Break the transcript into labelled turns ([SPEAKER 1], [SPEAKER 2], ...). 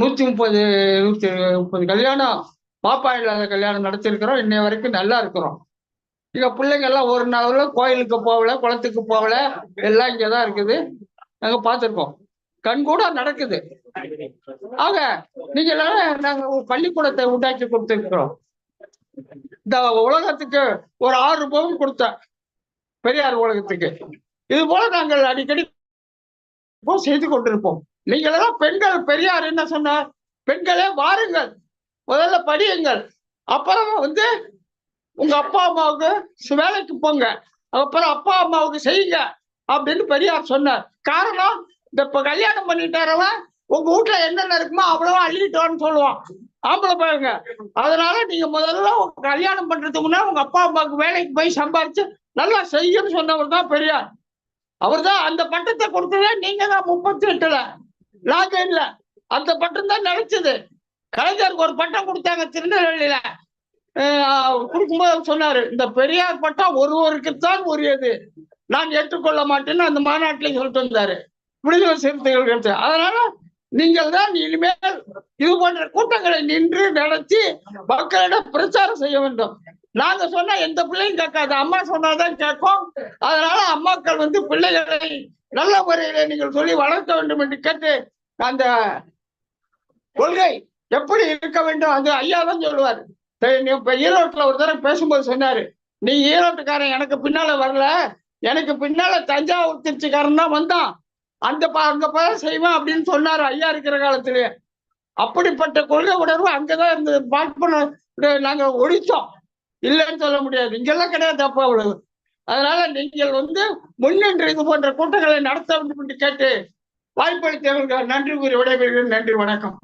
[SPEAKER 1] நூத்தி முப்பது நூத்தி முப்பது கல்யாணம். பாப்பா இல்லாத கல்யாணம் நடத்திருக்கிறோம். இன்னை வரைக்கும் நல்லா இருக்கிறோம். இங்க பிள்ளைங்க எல்லாம் ஒரு நாள் கோயிலுக்கு போகல குளத்துக்கு போகல. எல்லாம் இங்கதான் இருக்குது. நாங்க பார்த்திருக்கோம். கண் கூட நடக்குது. ஆக நீங்க எல்லாரும் நாங்க ஒரு பள்ளிக்கூடத்தை உண்டாக்கி கொடுத்துருக்கிறோம். இந்த உலகத்துக்கு ஒரு ஆறு பவுன் கொடுத்தேன். பெரியார் உலகத்துக்கு. இது போல நாங்கள் அடிக்கடி செய்து கொண்டிருப்போம். நீங்களெல்லாம் பெண்கள் பெரியார் என்ன சொன்னார்? பெண்களே வாருங்கள் முதல்ல படியுங்கள். அப்புறம் வந்து உங்க அப்பா அம்மாவுக்கு வேலைக்கு போங்க. அப்புறம் அப்பா அம்மாவுக்கு செய்யுங்க அப்படின்னு பெரியார் சொன்னார். காரணம் இந்த இப்ப கல்யாணம் பண்ணிட்டாரவன் உங்க வீட்டுல என்னென்ன இருக்குமோ அவ்வளவா அள்ளிட்டோன்னு சொல்லுவான். ஆம்பளை பாருங்க அதனால நீங்க முதல்ல கல்யாணம் பண்றதுக்கு முன்னாடி உங்க அப்பா அம்மாவுக்கு வேலைக்கு போய் சம்பாரிச்சு நல்லா செய்யுன்னு சொன்னவர் தான் பெரியார். அவர் தான் அந்த பட்டத்தை கொடுத்ததே நீங்க தான் முப்பத்தி எட்டுல நாங்க இல்ல. அந்த பட்டம் தான் நினைச்சது. கலைஞருக்கு ஒரு பட்டம் கொடுத்தாங்க திருநெல்வேலியில. கொடுக்கும்போது சொன்னாரு இந்த பெரியார் பட்டம் ஒருவருக்குத்தான் உரியது. நான் ஏற்றுக்கொள்ள மாட்டேன்னு அந்த மாநாட்டில சொல்லிட்டு வந்தாரு. விடுதலை சிறுத்தைகள் கட்சி அதனால நீங்கள் தான் இனிமேல் இது போன்ற கூட்டங்களை நின்று நடத்தி மக்களிடம் பிரச்சாரம் செய்ய வேண்டும். நாங்க சொன்னா எந்த பிள்ளையும் கேட்காது. அம்மா சொன்னாதான் கேட்கும். அதனால அம்மாக்கள் வந்து பிள்ளைகளை நல்ல முறையில நீங்கள் சொல்லி வளர்க்க வேண்டும் என்று கேட்டு அந்த கொள்கை எப்படி இருக்க வேண்டும் அது ஐயா தான் சொல்லுவார். நீ இப்ப ஈரோட்டில் ஒரு தடவை பேசும்போது சொன்னாரு. நீ ஈரோட்டுக்காரன் எனக்கு பின்னால வரல. எனக்கு பின்னால தஞ்சாவூர் திருச்சிக்காரன் தான் வந்தான். அந்த பா அங்க போய் செய்வான் அப்படின்னு சொன்னாரு ஐயா இருக்கிற காலத்திலேயே அப்படிப்பட்ட கொள்கை உணர்வு அங்கதான் இருந்தது. பார்ப்பன நாங்க ஒழிச்சோம் இல்லைன்னு சொல்ல முடியாது. இங்கெல்லாம் கிடையாது தப்பா அவ்வளவு. அதனால நீங்கள் வந்து முன்னின்று இது போன்ற கூட்டங்களை நடத்த வேண்டும் என்று கேட்டு வாய்ப்பளித்தவர்கள் நன்றி கூறி விடைபெறுகிறேன். நன்றி வணக்கம்.